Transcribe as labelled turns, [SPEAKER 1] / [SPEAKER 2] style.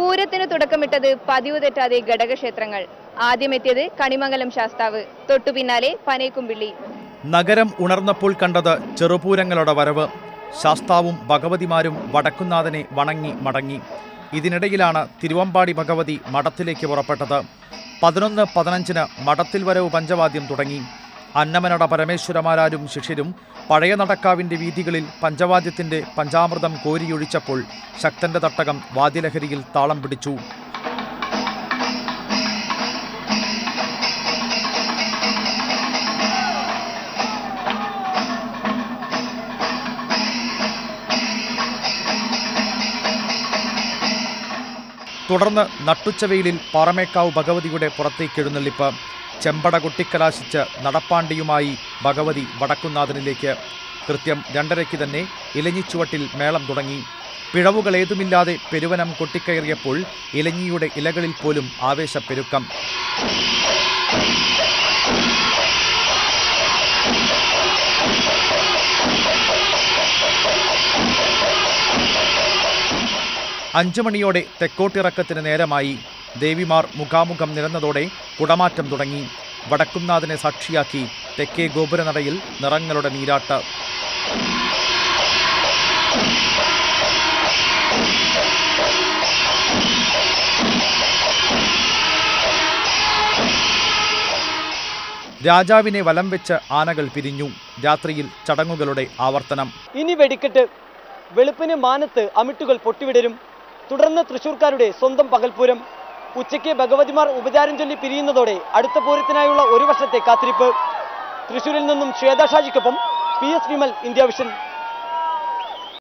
[SPEAKER 1] പൂരത്തിന് തുടക്കമിട്ടത് പതിവ് തെറ്റാതെ ഘടകക്ഷേത്രങ്ങൾ. ആദ്യമെത്തിയത് കണിമംഗലം ശാസ്താവ്. തൊട്ടു പിന്നാലെ പനേക്കുംപിള്ളി.
[SPEAKER 2] നഗരം ഉണർന്നപ്പോൾ കണ്ടത് ചെറുപൂരങ്ങളുടെ വരവ്. ശാസ്താവും ഭഗവതിമാരും വടക്കുന്നാഥനെ വണങ്ങി മടങ്ങി. ഇതിനിടയിലാണ് തിരുവമ്പാടി ഭഗവതി മഠത്തിലേക്ക് പുറപ്പെട്ടത്. പതിനൊന്ന് പതിനഞ്ചിന് മഠത്തിൽ വരവ് പഞ്ചവാദ്യം തുടങ്ങി. അന്നമനട പരമേശ്വരമാരാരും ശിഷ്യരും പഴയ നടക്കാവിന്റെ വീതികളിൽ പഞ്ചവാദ്യത്തിന്റെ പഞ്ചാമൃതം കോരിയൊഴിച്ചപ്പോൾ ശക്തന്റെ തട്ടകം വാദ്യലഹരിയിൽ താളം പിടിച്ചു. തുടർന്ന് നട്ടുച്ചവെയിലിൽ പാറമേക്കാവ് ഭഗവതിയുടെ പുറത്തേക്ക് എഴുന്നള്ളിപ്പ്. ചെമ്പട കൊട്ടിക്കലാശിച്ച് നടപ്പാണ്ടിയുമായി ഭഗവതി വടക്കുന്നാഥനിലേക്ക് കൃത്യം രണ്ടരയ്ക്ക് തന്നെ ഇലഞ്ഞിച്ചുവട്ടിൽ മേളം തുടങ്ങി. പിഴവുകൾ ഏതുമില്ലാതെ പെരുവനം കൊട്ടിക്കയറിയപ്പോൾ ഇലഞ്ഞിയുടെ ഇലകളിൽ പോലും ആവേശപ്പെരുക്കം. അഞ്ചു മണിയോടെ തെക്കോട്ടിറക്കത്തിന് നേരമായി ദേവിമാർ മുഖാമുഖം നിരന്നതോടെ കുടമാറ്റം തുടങ്ങി. വടക്കുംനാഥനെ സാക്ഷിയാക്കി തെക്കേ ഗോപുരനടയിൽ നിറങ്ങളുടെ നീരാട്ട്. രാജാവിനെ വലം വെച്ച് ആനകൾ പിരിഞ്ഞു. രാത്രിയിൽ ചടങ്ങുകളുടെ ആവർത്തനം.
[SPEAKER 3] ഇനി വെടിക്കെട്ട്. വെളുപ്പിന് മാനത്ത് അമിട്ടുകൾ പൊട്ടിവിടരും. തുടർന്ന് തൃശൂർക്കാരുടെ സ്വന്തം പകൽപൂരം ഉച്ചയ്ക്ക് ഭഗവതിമാർ ഉപചാരം ചൊല്ലി പിരിയുന്നതോടെ അടുത്ത പൂരത്തിനായുള്ള ഒരു വർഷത്തെ കാത്തിരിപ്പ്. തൃശൂരിൽ നിന്നും Shweta ഷാജിക്കൊപ്പം P S Vimal India Vision.